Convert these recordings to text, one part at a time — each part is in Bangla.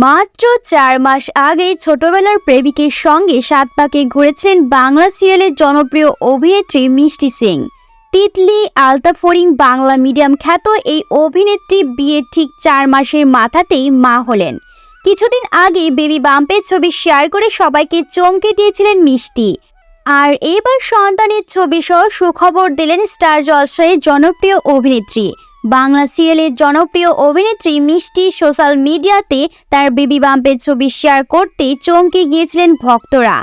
মাত্র চার মাস আগে ছোটবেলার প্রেমিকের সঙ্গে সাত পাকে ঘুরেছেন বাংলা সিরিয়ালের জনপ্রিয় অভিনেত্রী মিষ্টি সিং। তিতলি আলতাফরিং বাংলা মিডিয়াম খ্যাত এই অভিনেত্রী বিয়ের ঠিক চার মাসের মাথাতেই মা হলেন। কিছুদিন আগে বেবি বাম্পের ছবি শেয়ার করে সবাইকে চমকে দিয়েছিলেন মিষ্টি। আর এবার সন্তানের ছবি সহ সুখবর দিলেন স্টার জলসায়ের জনপ্রিয় অভিনেত্রী। বাংলা সিরিয়ালের জনপ্রিয় অভিনেত্রী মিষ্টি সোশ্যাল মিডিয়াতে তার বেবি বাম্পের ছবি শেয়ার করতে চমকে গিয়েছিলেন ভক্তরা।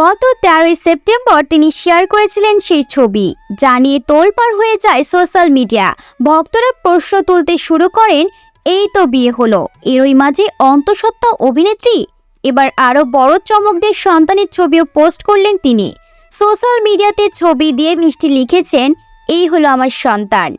গত তেরোই সেপ্টেম্বর তিনি শেয়ার করেছিলেন সেই ছবি, যা নিয়ে তোলপাড় হয়ে যায় সোশ্যাল মিডিয়া। ভক্তরা প্রশ্ন তুলতে শুরু করেন, এই তো বিয়ে হলো, এরই মাঝে অন্তঃসত্ত্বা অভিনেত্রী? এবার আরও বড় চমকদের সন্তানের ছবিও পোস্ট করলেন তিনি। সোশ্যাল মিডিয়াতে ছবি দিয়ে মিষ্টি লিখেছেন, এই হলো আমার সন্তান।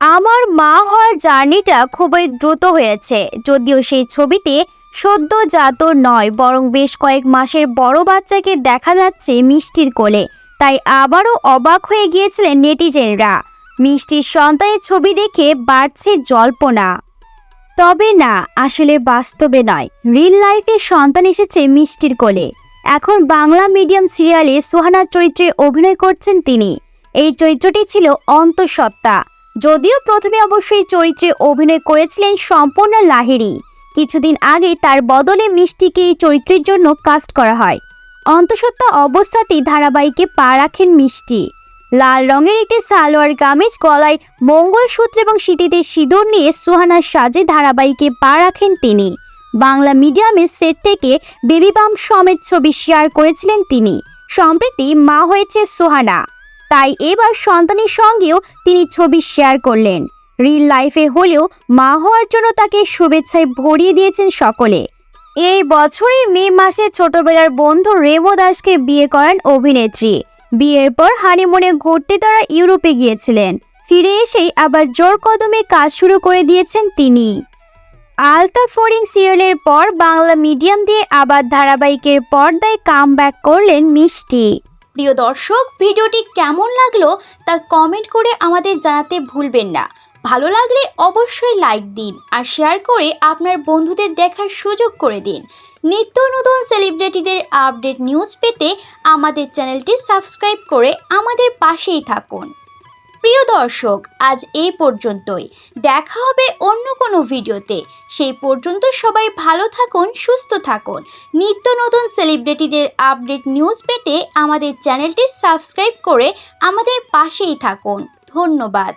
আমার মা হওয়ার জার্নিটা খুবই দ্রুত হয়েছে, যদিও সেই ছবিতে সদ্যজাত নয়, বরং বেশ কয়েক মাসের বড় বাচ্চাকে দেখা যাচ্ছে মিষ্টির কোলে। তাই আবারও অবাক হয়ে গিয়েছিলেন নেটিজেনরা। মিষ্টির সন্তানের ছবি দেখে বাড়ছে জল্পনা। তবে না, আসলে বাস্তবে নয়। রিল লাইফে সন্তান এসেছে মিষ্টির কোলে। এখন বাংলা মিডিয়াম সিরিয়ালে সোহানার চরিত্রে অভিনয় করছেন তিনি। এই চরিত্রটি ছিল অন্তঃসত্ত্বা। যদিও প্রথমে অবশ্যই চরিত্রে অভিনয় করেছিলেন সম্পূর্ণ লাহিড়ী। কিছুদিন আগে তার বদলে মিষ্টিকে এই চরিত্রের জন্য কাস্ট করা হয়। অন্তঃসত্ত্বা অবস্থাতেই ধারাবাহিকে পা রাখেন মিষ্টি। লাল রঙের একটি সালোয়ার কামিজ গলায় মঙ্গলসূত্র এবং শীতিতে সিঁদুর নিয়ে সুহানার সাজে ধারাবাহিকে পা রাখেন তিনি। বাংলা মিডিয়ামের সেট থেকে বেবি বাম সমেত ছবি শেয়ার করেছিলেন তিনি। সম্প্রতি মা হয়েছে সোহানা। তাই এবার সন্তানের সঙ্গেও তিনি ছবি শেয়ার করলেন। রিল লাইফে হলেও মা হওয়ার জন্য তাকে শুভেচ্ছায় ভরিয়ে দিয়েছেন সকলে। এই বছরই মে মাসে ছোটবেলার বন্ধু রেমো দাসকে বিয়ে করেন অভিনেত্রী। বিয়ের পর হানিমুনে ঘুরতে তারা ইউরোপে গিয়েছিলেন। ফিরে এসেই আবার জোর কদমে কাজ শুরু করে দিয়েছেন তিনি। আলতা ফরিং সিরিয়ালের পর বাংলা মিডিয়াম দিয়ে আবার ধারাবাহিকের পর্দায় কাম করলেন মিষ্টি। প্রিয় দর্শক, ভিডিওটি কেমন লাগল তা কমেন্ট করে আমাদের জানাতে ভুলবেন না। ভালো লাগলে অবশ্যই লাইক দিন আর শেয়ার করে আপনার বন্ধুদের দেখার সুযোগ করে দিন। নিত্য নতুন সেলিব্রিটিদের আপডেট নিউজ পেতে আমাদের চ্যানেলটি সাবস্ক্রাইব করে আমাদের পাশেই থাকুন। প্রিয় দর্শক, আজ এই পর্যন্তই। দেখা হবে অন্য কোনো ভিডিওতে। সেই পর্যন্ত সবাই ভালো থাকুন, সুস্থ থাকুন। নিত্য নতুন সেলিব্রিটিদের আপডেট নিউজ পেতে আমাদের চ্যানেলটি সাবস্ক্রাইব করে আমাদের পাশেই থাকুন। ধন্যবাদ।